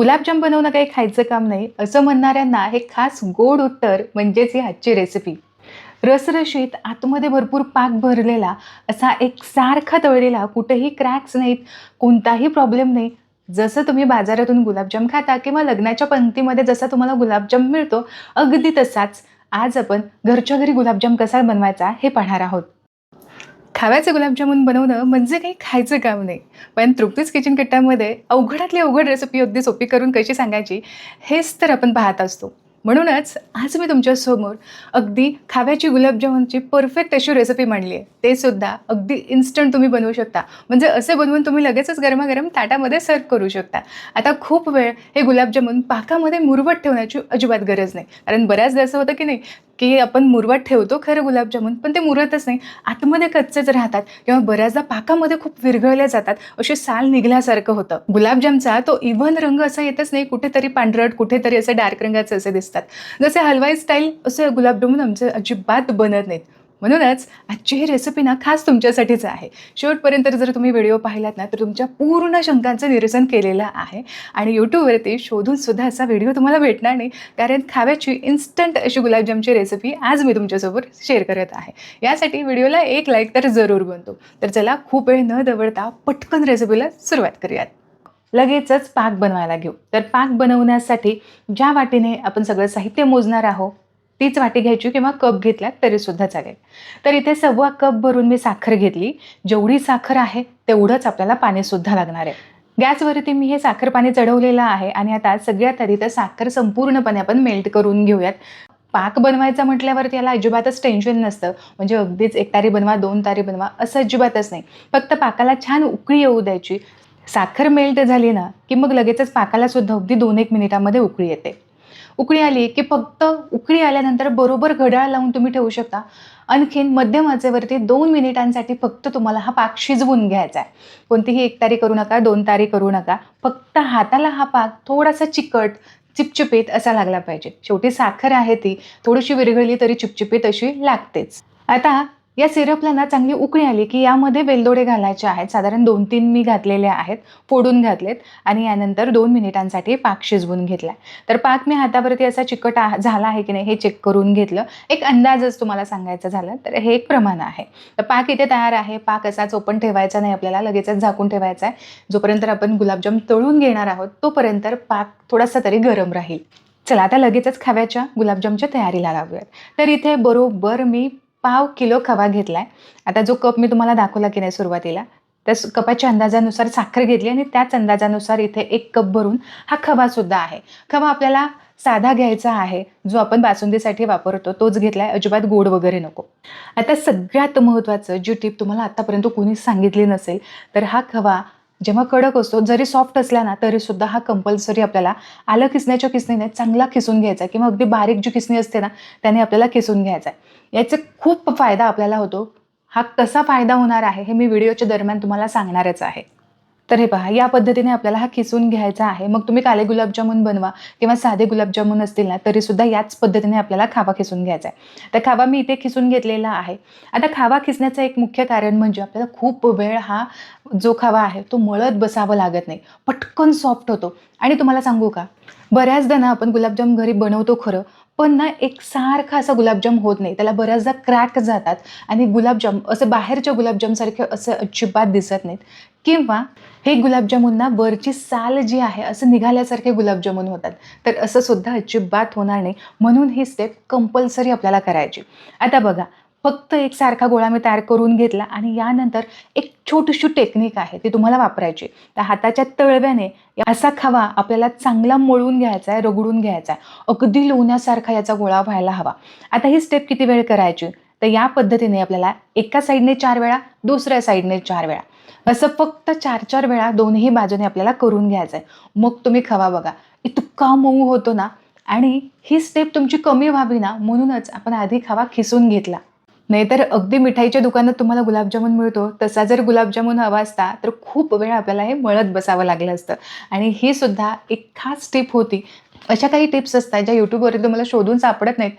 गुलाबजाम बनवणं काही खायचं काम नाही. असं म्हणणाऱ्यांना हे खास गोड उत्तर म्हणजेच ही आजची रेसिपी रसरशीत आतमध्ये भरपूर पाक भरलेला असा एक सारखा तळलेला कुठेही क्रॅक्स नाहीत कोणताही प्रॉब्लेम नाही. जसं तुम्ही बाजारातून गुलाबजाम खाता किंवा लग्नाच्या पंक्तीमध्ये जसा तुम्हाला गुलाबजाम मिळतो अगदी तसाच आज आपण घरच्या घरी गुलाबजाम कसा बनवायचा हे पाहणार आहोत. खाव्याचे गुलाबजामुन बनवणं म्हणजे काही खायचं काम नाही. पण तृप्तीच किचन कट्ट्यामध्ये अवघडातली अवघड रेसिपी अगदी सोपी करून कशी सांगायची हेच तर आपण पाहत असतो. म्हणूनच आज मी तुमच्यासमोर अगदी खाव्याची गुलाबजामुनची परफेक्ट अशी रेसिपी मांडली आहे. ते सुद्धा अगदी इन्स्टंट तुम्ही बनवू शकता. म्हणजे असे बनवून तुम्ही लगेचच गरमागरम ताटामध्ये सर्व करू शकता. आता खूप वेळ हे गुलाबजामुन पाकामध्ये मुरवट ठेवण्याची अजिबात गरज नाही. कारण बऱ्याचदा असं होतं की नाही की आपण मुरवत ठेवतो खरं गुलाबजामुन पण ते मुरतच नाही. आतमध्ये कच्चेच राहतात. किंवा बऱ्याचदा पाकामध्ये खूप विरघळल्या जातात. असे साल निघल्यासारखं होतं. गुलाबजामचा तो इव्हन रंग असा येतच नाही कुठेतरी पांढरट कुठेतरी असे डार्क रंगाचे असे दिसतात. जसे हलवाई स्टाईल असे गुलाबजामुन आमचे अजिबात बनत नाहीत. म्हणूनच आजची ही रेसिपी ना खास तुमच्यासाठीच आहे. शेवटपर्यंत जर तुम्ही व्हिडिओ पाहिलात ना तर तुमच्या पूर्ण शंकांचं निरसन केलेलं आहे. आणि यूट्यूबवरती शोधून सुद्धा असा व्हिडिओ तुम्हाला भेटणार नाही. कारण खाव्याची इन्स्टंट अशी गुलाबजामची रेसिपी आज मी तुमच्यासोबत शेअर करत आहे. यासाठी व्हिडिओला एक लाईक तर जरूर बनतो. तर चला खूप वेळ न दवडता पटकन रेसिपीला सुरुवात करूयात. लगेचच पाक बनवायला घेऊ. तर पाक बनवण्यासाठी ज्या वाटीने आपण सगळं साहित्य मोजणार आहोत तीच वाटी घ्यायची किंवा कप घेतला तरीसुद्धा चालेल. तर इथे सव्वा कप भरून मी साखर घेतली. जेवढी साखर आहे तेवढंच आपल्याला पाणीसुद्धा लागणार आहे. गॅसवरती मी हे साखर पाणी चढवलेलं आहे आणि आता सगळ्यात आधी तर साखर संपूर्णपणे आपण मेल्ट करून घेऊयात. पाक बनवायचा म्हटल्यावरती याला अजिबातच टेन्शन नसतं. म्हणजे अगदीच एक तारी बनवा दोन तारी बनवा असं अजिबातच नाही. फक्त पाकाला छान उकळी येऊ द्यायची. साखर मेल्ट झाली ना की मग लगेचच पाकाला सुद्धा अगदी दोन एक मिनिटामध्ये उकळी येते. उकळी आली की फक्त उकळी आल्यानंतर बरोबर घड्याळ लावून तुम्ही ठेवू शकता. आणखीन मध्यम आचेवरती दोन मिनिटांसाठी फक्त तुम्हाला हा पाक शिजवून घ्यायचा आहे कोणतीही एक तारी करू नका दोन तारी करू नका. फक्त हाताला हा पाक थोडासा चिकट चिपचिपीत असा लागला पाहिजे. शेवटी साखर आहे ती. थोडीशी विरघळली तरी चिपचिपीत अशी लागतेच. आता या सिरपला ना चांगली उकळी आली की यामध्ये वेलदोडे घालायचे आहेत. साधारण दोन तीन मी घातलेले आहेत फोडून घातलेत आणि यानंतर दोन मिनिटांसाठी पाक शिजवून घेतला तर पाक मी हातावरती असा चिकट आ- झाला आहे की नाही हे चेक करून घेतलं. एक अंदाजच तुम्हाला सांगायचं झालं तर हे एक प्रमाण आहे. तर पाक इथे तयार आहे. पाक असाच ओपन ठेवायचा नाही आपल्याला लगेचच झाकून ठेवायचा आहे. जोपर्यंत आपण गुलाबजाम तळून घेणार आहोत तोपर्यंत पाक थोडासा तरी गरम राहील. चला आता लगेचच खाव्याच्या गुलाबजामच्या तयारीला लावूयात तर इथे बरोबर मी पाव किलो खवा आहे आता जो कप मी तुम्हाला दाखवला की नाही सुरुवातीला त्या कपाच्या अंदाजानुसार साखर घेतली आणि त्याच अंदाजानुसार इथे एक कप भरून हा खवासुद्धा आहे. खवा आपल्याला साधा घ्यायचा आहे जो आपण बासुंदीसाठी वापरतो तोच घेतला आहे अजिबात गोड वगैरे नको. आता सगळ्यात महत्त्वाचं जी टिप तुम्हाला आत्तापर्यंत कोणीच सांगितली नसेल तर हा खवा जेव्हा कडक असतो जरी सॉफ्ट असला ना तरी सुद्धा हा कंपल्सरी आपल्याला आलं किसण्याच्या किसणीने चांगला किसून घ्यायचा आहे. किंवा अगदी बारीक जी किसणी असते ना त्याने आपल्याला किसून घ्यायचा आहे. याचे खूप फायदा आपल्याला होतो. हा कसा फायदा होणार आहे हे मी व्हिडिओच्या दरम्यान तुम्हाला सांगणारच आहे. तर हे पहा या पद्धतीने आपल्याला हा खिसून घ्यायचा आहे. मग तुम्ही काले गुलाबजामुन बनवा किंवा साधे गुलाबजामुन असतील ना तरीसुद्धा याच पद्धतीने आपल्याला खावा खिसून घ्यायचा आहे. तर खावा मी इथे खिसून घेतलेला आहे. आता खावा खिसण्याचं एक मुख्य कारण म्हणजे आपल्याला खूप वेळ हा जो खावा आहे तो मळत बसावं लागत नाही. पटकन सॉफ्ट होतो. आणि तुम्हाला सांगू का? बऱ्याचदा ना आपण गुलाबजाम घरी बनवतो खरं पण ना एक सारखा असा गुलाबजाम होत नाही. त्याला बऱ्याचदा क्रॅक जातात आणि गुलाबजाम असं बाहेरच्या गुलाबजामसारखे असं अजिबात दिसत नाहीत. किंवा हे गुलाबजामुनना वरची साल जी आहे असं निघाल्यासारखे गुलाबजामुन होतात. तर असं सुद्धा अजिबात होणार नाही. म्हणून ही स्टेप कंपल्सरी आपल्याला करायची. आता बघा फक्त एक सारखा गोळा मी तयार करून घेतला आणि यानंतर एक छोटीशी टेक्निक आहे ती तुम्हाला वापरायची त्या हाताच्या तळव्याने असा खवा आपल्याला चांगला मळून घ्यायचा आहे रगडून घ्यायचा आहे. अगदी लोण्यासारखा याचा गोळा व्हायला हवा. आता ही स्टेप किती वेळ करायची? तर या पद्धतीने आपल्याला एका साईडने चार वेळा दुसऱ्या साईडने चार वेळा. असं फक्त चार चार वेळा दोन्ही बाजूने आपल्याला करून घ्यायचं आहे. मग तुम्ही खवा बघा. इतका मऊ होतो ना. आणि ही स्टेप तुमची कमी व्हावी ना म्हणूनच आपण आधी खवा खिसून घेतला. नाहीतर अगदी मिठाईच्या दुकानात तुम्हाला गुलाबजामुन मिळतो. तसा जर गुलाबजामुन हवा असता तर खूप वेळ आपल्याला हे मळत बसावं लागलं असतं. आणि ही सुद्धा एक खास टिप होती. अशा काही टिप्स असतात ज्या यूट्यूबवरती तुम्हाला शोधून सापडत नाहीत.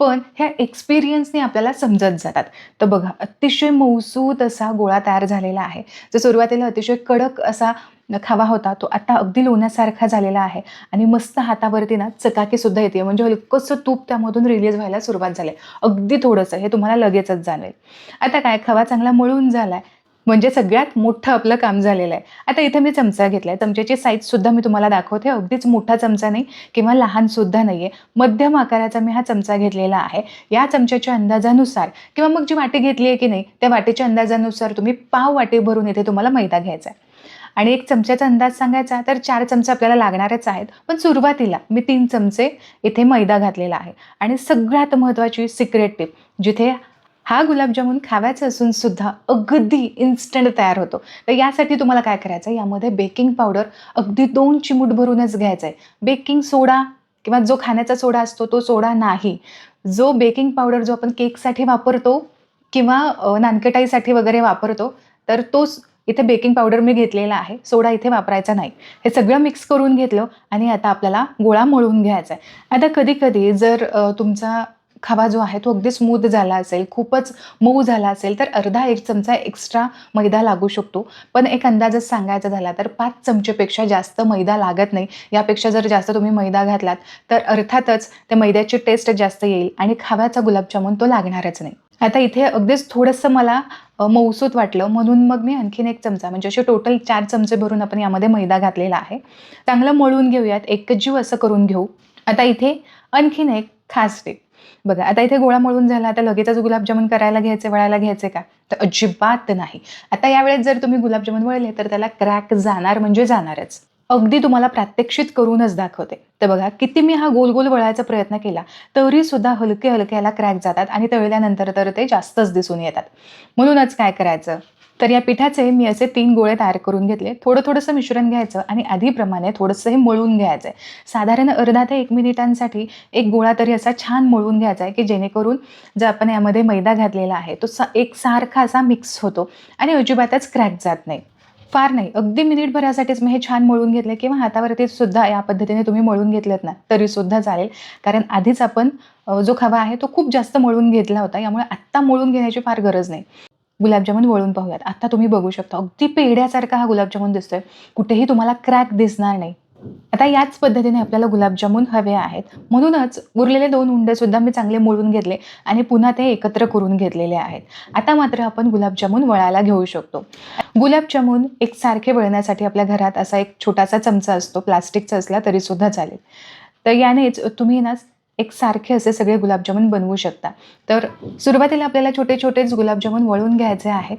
पण ह्या एक्सपिरियन्सने आपल्याला समजत जातात. तर बघा अतिशय मौसूत असा गोळा तयार झालेला आहे. जो सुरुवातीला अतिशय कडक असा खावा होता तो आता अगदी लोण्यासारखा झालेला आहे. आणि मस्त हातावरती ना चकाकीसुद्धा येते. म्हणजे हलकंसं तूप त्यामधून रिलीज व्हायला सुरुवात झाली. अगदी थोडंसं हे तुम्हाला लगेचच जाणवेल. आता काय खवा चांगला मळून झाला आहे म्हणजे सगळ्यात मोठं आपलं काम झालेलं आहे. आता इथे मी चमचा घेतला आहे चमच्याची साईजसुद्धा मी तुम्हाला दाखवते. अगदीच मोठा चमचा नाही किंवा लहानसुद्धा नाही आहे मध्यम आकाराचा मी हा चमचा घेतलेला आहे. या चमच्याच्या अंदाजानुसार किंवा मग जी वाटी घेतली आहे की नाही त्या वाटीच्या अंदाजानुसार तुम्ही पाव वाटी भरून इथे तुम्हाला मैदा घ्यायचा आहे. आणि एक चमच्याचा अंदाज सांगायचा तर चार चमचे आपल्याला लागणारच आहेत. पण सुरुवातीला मी तीन चमचे इथे मैदा घातलेला आहे. आणि सगळ्यात महत्त्वाची सिक्रेट टिप जिथे हा गुलाबजामुन खावायचा असून सुद्धा अगदी इन्स्टंट तयार होतो. तर यासाठी तुम्हाला काय करायचं आहे यामध्ये बेकिंग पावडर अगदी दोन चिमूट भरूनच घ्यायचं आहे बेकिंग सोडा किंवा जो खाण्याचा सोडा असतो तो सोडा नाही. जो बेकिंग पावडर जो आपण केकसाठी वापरतो किंवा नानकटाईसाठी वगैरे वापरतो तर तोच इथे बेकिंग पावडर मी घेतलेला आहे. सोडा इथे वापरायचा नाही. हे सगळं मिक्स करून घेतलं आणि आता आपल्याला गोळा मळून घ्यायचा आहे आता कधी कधी जर तुमचा खवा जो आहे तो अगदी स्मूथ झाला असेल खूपच मऊ झाला असेल तर अर्धा एक चमचा एक्स्ट्रा मैदा लागू शकतो. पण एक अंदाजच सांगायचा झाला तर पाच चमचेपेक्षा जास्त मैदा लागत नाही. यापेक्षा जर जास्त तुम्ही मैदा घातलात तर अर्थातच त्या मैद्याची टेस्ट जास्त येईल आणि खाव्याचा गुलाबजामुन तो लागणारच नाही. आता इथे अगदीच थोडंसं मला मऊसूत वाटलं. म्हणून मग मी आणखीन एक चमचा म्हणजे असे टोटल चार चमचे भरून आपण यामध्ये मैदा घातलेला आहे. चांगलं मळून घेऊयात. एकजीव असं करून घेऊ. आता इथे आणखीन एक खास टिप बघा आता इथे गोळा मळून झाला आता लगेचच गुलाबजामुन करायला घ्यायचे वळायला घ्यायचे का? तर अजिबात नाही. आता यावेळेस जर तुम्ही गुलाबजामुन वळले तर त्याला क्रॅक जाणार म्हणजे जाणारच. अगदी तुम्हाला प्रात्यक्षित करूनच दाखवते. तर बघा किती मी हा गोल गोल वळायचा प्रयत्न केला तरी सुद्धा हलके हलके याला क्रॅक जातात आणि तळल्यानंतर तर ते जास्तच दिसून येतात. म्हणूनच काय करायचं? तर या पिठाचे मी असे तीन गोळे तयार करून घेतले. थोडं थोडंसं मिश्रण घ्यायचं आणि आधीप्रमाणे थोडंसं हे मळून घ्यायचं आहे साधारण अर्धा ते एक मिनिटांसाठी एक गोळा तरी असा छान मळून घ्यायचा आहे की जेणेकरून जर आपण यामध्ये मैदा घातलेला आहे तो सा एक सारखा असा मिक्स होतो आणि अजिबातच क्रॅक जात नाही. फार नाही. अगदी मिनिटभरासाठीच मी हे छान मळून घेतले किंवा हातावरती सुद्धा या पद्धतीने तुम्ही मळून घेतलेत ना तरी सुद्धा चालेल. कारण आधीच आपण जो खवा आहे तो खूप जास्त मळून घेतला होता. यामुळे आत्ता मळून घेण्याची फार गरज नाही. गुलाबजामुन वळून पाहूयात. आता तुम्ही बघू शकता अगदी पेढ्यासारखा हा गुलाबजामुन दिसतोय. कुठेही तुम्हाला क्रॅक दिसणार नाही. आता याच पद्धतीने आपल्याला गुलाबजामुन हवे आहेत. म्हणूनच उरलेले दोन उंडे सुद्धा मी चांगले मोडून घेतले आणि पुन्हा ते एकत्र करून घेतलेले आहेत. आता मात्र आपण गुलाबजामुन वळायला घेऊ शकतो. गुलाबजामुन एक सारखे वळण्यासाठी आपल्या घरात असा एक छोटासा चमचा असतो प्लास्टिकचा असला तरी सुद्धा चालेल. तर यानेच तुम्ही ना एक सारखे असे सगळे गुलाबजामुन बनवू शकता. तर सुरुवातीला आपल्याला छोटे छोटेच गुलाबजामुन वळून घ्यायचे आहेत.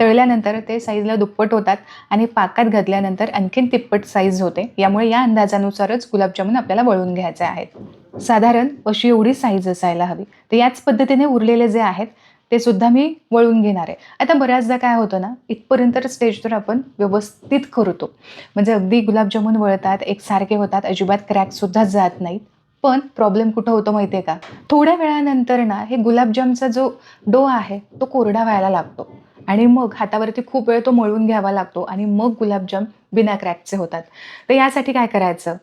तळल्यानंतर ते साईजला दुप्पट होतात आणि पाकात घातल्यानंतर आणखीन तिप्पट साईज होते. यामुळे या अंदाजानुसारच गुलाबजामुन आपल्याला वळून घ्यायचे आहेत. साधारण अशी एवढी साईज असायला हवी. तर याच पद्धतीने उरलेले जे आहेत ते सुद्धा मी वळून घेणार आहे. आता बऱ्याचदा काय होतं ना इथपर्यंत स्टेज तर आपण व्यवस्थित करतो. म्हणजे अगदी गुलाबजामुन वळतात एकसारखे होतात अजिबात क्रॅकसुद्धा जात नाहीत. पण प्रॉब्लेम कुठं होतो माहिती आहे का? थोड्या वेळानंतर ना हे गुलाबजामचा जो डो आहे तो कोरडा व्हायला लागतो. आणि मग हातावरती खूप वेळ तो मळून घ्यावा लागतो आणि मग गुलाबजाम बिना क्रॅकचे होतात. तर यासाठी काय करायचं?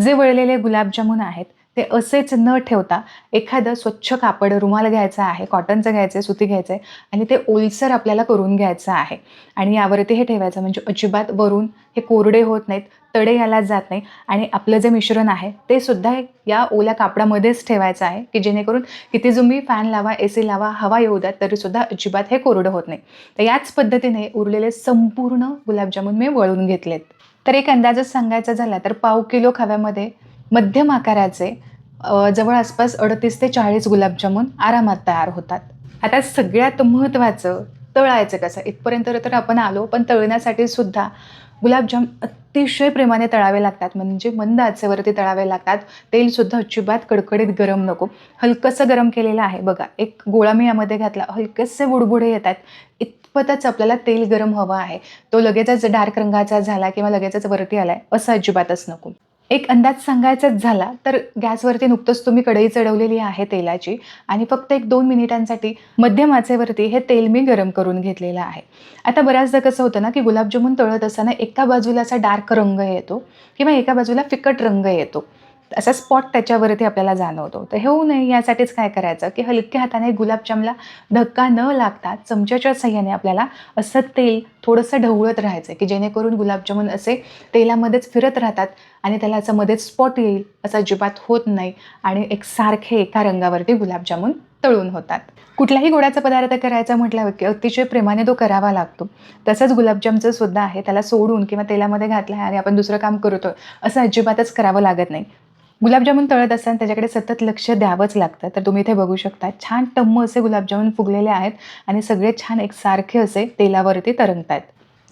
जे वळलेले गुलाबजामुन आहेत ते असेच न ठेवता एखादं स्वच्छ कापड रुमाल घ्यायचं आहे कॉटनचं घ्यायचं आहे सुती घ्यायचं आहे आणि ते ओलसर आपल्याला करून घ्यायचं आहे. आणि यावरती हे ठेवायचं म्हणजे अजिबात वरून हे कोरडे होत नाहीत तडे याला जात नाही आणि आपलं जे मिश्रण आहे ते सुद्धा या ओल्या कापडामध्येच ठेवायचं आहे की जेणेकरून किती तुम्ही फॅन लावा ए सी लावा हवा येऊ द्या तरीसुद्धा अजिबात हे कोरडं होत नाही. तर याच पद्धतीने उरलेले संपूर्ण गुलाबजामुन मी वळून घेतलेत. तर एक अंदाजच सांगायचा झाला तर पाव किलो खव्यामध्ये मध्यम आकाराचे जवळ आसपास अडतीस ते चाळीस गुलाबजामून आरामात तयार होतात. आता सगळ्यात महत्त्वाचं तळायचं कसं? इथपर्यंत तर आपण आलो पण तळण्यासाठी सुद्धा गुलाबजाम अतिशय प्रेमाने तळावे लागतात. म्हणजे मंद आचेवरती तळावे लागतात. तेलसुद्धा अजिबात कडकडीत गरम नको. हलकंसं गरम केलेलं आहे. बघा एक गोळा मी यामध्ये घातला. हलकेसे बुडबुडे येतात. इतपतच आपल्याला तेल गरम हवा आहे. तो लगेचच डार्क रंगाचा झाला किंवा लगेचच वरती आला आहे असं अजिबातच नको. एक अंदाज सांगायचाच झाला तर गॅसवरती नुकतंच तुम्ही कढई चढवलेली आहे तेलाची आणि फक्त एक दोन मिनिटांसाठी मध्यम आचेवरती हे तेल मी गरम करून घेतलेलं आहे. आता बऱ्याचदा कसं होतं ना की गुलाबजामुन तळत असताना एका बाजूला असा डार्क रंग येतो किंवा एका बाजूला फिकट रंग येतो. असा स्पॉट त्याच्यावरती आपल्याला जाणवतो. तर हे होऊ नये यासाठीच काय करायचं की हलक्या हाताने गुलाबजामला धक्का न लागता चमच्याच्या सहाय्याने आपल्याला असं तेल थोडंसं ढवळत राहायचं की जेणेकरून गुलाबजामुन असे तेलामध्येच फिरत राहतात आणि त्याला असं मध्येच स्पॉट येईल असं अजिबात होत नाही आणि एक सारखे एका रंगावरती गुलाबजामुन तळून होतात. कुठलाही गोडाचा पदार्थ करायचा म्हटल्यावर की अतिशय प्रेमाने तो करावा लागतो. तसंच गुलाबजामचं सुद्धा आहे त्याला सोडून किंवा तेलामध्ये घातलं आहे आणि आपण दुसरं काम करतोय असं अजिबातच करावं लागत नाही. गुलाबजामुन तळत असताना त्याच्याकडे सतत लक्ष द्यावंच लागतं. तर तुम्ही इथे बघू शकता छान टम्म असे गुलाबजामुन फुगलेले आहेत आणि सगळे छान एकसारखे असे तेलावरती तरंगत आहेत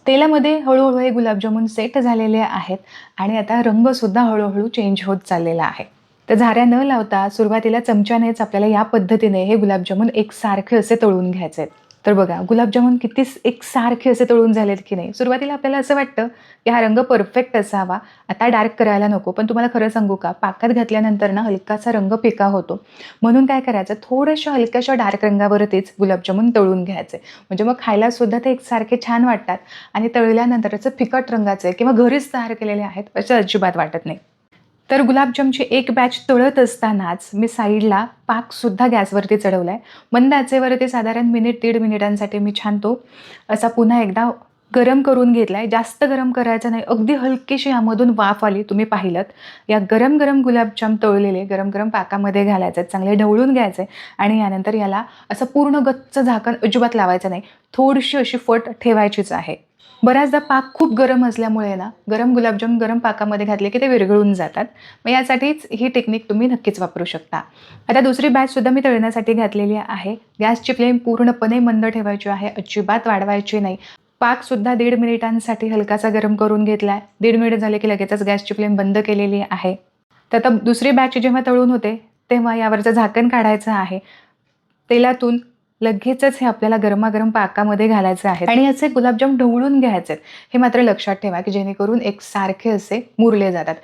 तेलामध्ये हळूहळू हे गुलाबजामुन सेट झालेले आहेत आणि आता रंगसुद्धा हळूहळू चेंज होत चाललेला आहे. तर झाऱ्या न लावता सुरुवातीला चमच्यानेच आपल्याला या पद्धतीने हे गुलाबजामुन एकसारखे असे तळून घ्यायचे आहेत तर बघा गुलाबजामुन किती एकसारखे असे तळून झालेत की नाही? सुरुवातीला आपल्याला असं वाटतं की हा रंग परफेक्ट असावा. आता डार्क करायला नको. पण तुम्हाला खरं सांगू का? पाकात घातल्यानंतर ना हलकासा रंग फिका होतो. म्हणून काय करायचं? थोड्याशा हलक्याशा डार्क रंगावरतीच गुलाबजामुन तळून घ्यायचे. म्हणजे मग खायला सुद्धा ते एकसारखे छान वाटतात. आणि तळल्यानंतर त्याचं फिकट रंगाचे किंवा घरीच तयार केलेले आहेत असं अजिबात वाटत नाही. तर गुलाबजामची एक बॅच तळत असतानाच मी साईडला पाकसुद्धा गॅसवरती चढवला आहे मंद आचेवरती साधारण मिनिट दीड मिनिटांसाठी मी छान तो असा पुन्हा एकदा गरम करून घेतला आहे जास्त गरम करायचं नाही. अगदी हलकीशी यामधून वाफ आली तुम्ही पाहिलं या गरम गरम गुलाबजाम तळलेले गरम गरम पाकामध्ये घालायचे चांगले ढवळून घ्यायचे आणि यानंतर याला असं पूर्ण गच्च झाकण अजिबात लावायचं नाही. थोडीशी अशी फट ठेवायचीच आहे. बऱ्याचदा पाक खूप गरम असल्यामुळे ना गरम गुलाबजाम गरम पाकामध्ये घातले की ते विरघळून जातात. मग यासाठीच ही टेक्निक तुम्ही नक्कीच वापरू शकता. आता दुसरी बॅचसुद्धा मी तळण्यासाठी घातलेली आहे. गॅसची फ्लेम पूर्णपणे मंद ठेवायची आहे अजिबात वाढवायची नाही. पाकसुद्धा दीड मिनिटांसाठी हलकासा गरम करून घेतला आहे दीड मिनिट झाले की लगेचच गॅसची फ्लेम बंद केलेली आहे. तर आता दुसरी बॅच जेव्हा तळून होते तेव्हा यावरचं झाकण काढायचं आहे. तेलातून लगेचच हे आपल्याला गरमागरम पाकामध्ये घालायचं आहे. आणि याचे गुलाबजाम ढवळून घ्यायचे हे मात्र लक्षात ठेवा की जेणेकरून एक सारखे असे मुरले जातात.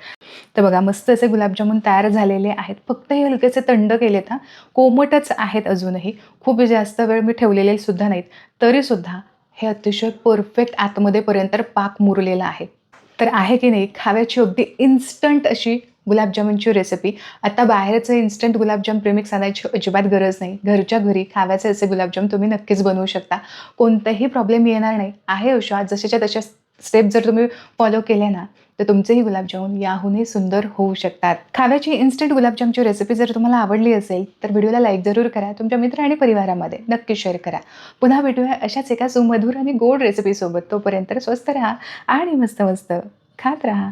तर बघा मस्त असे गुलाबजामुन तयार झालेले आहेत. फक्त हे हलकेसे थंड केलेत हा. कोमटच आहेत अजूनही. खूप जास्त वेळ मी ठेवलेले सुद्धा नाहीत. तरीसुद्धा हे अतिशय परफेक्ट आतमध्येपर्यंत पाक मुरलेला आहे. तर आहे की नाही खाव्याची अगदी इन्स्टंट अशी गुलाबजामुनची रेसिपी आता बाहेरचं इन्स्टंट गुलाबजाम प्रेमिक्स आणायची अजिबात गरज नाही. घरच्या घरी खाव्याचे असे गुलाबजाम तुम्ही नक्कीच बनवू शकता. कोणताही प्रॉब्लेम येणार नाही. आहे अशा जशाच्या तशा स्टेप जर तुम्ही फॉलो केले ना तर तुमचेही गुलाबजामुन याहूनही सुंदर होऊ शकतात. खाव्याची इन्स्टंट गुलाबजामची रेसिपी जर तुम्हाला आवडली असेल तर व्हिडिओला लाईक जरूर करा. तुमच्या मित्र आणि परिवारामध्ये नक्की शेअर करा. पुन्हा भेटूया अशाच एका सुमधुर आणि गोड रेसिपीसोबत तोपर्यंत स्वस्त राहा आणि मस्त मस्त खात राहा.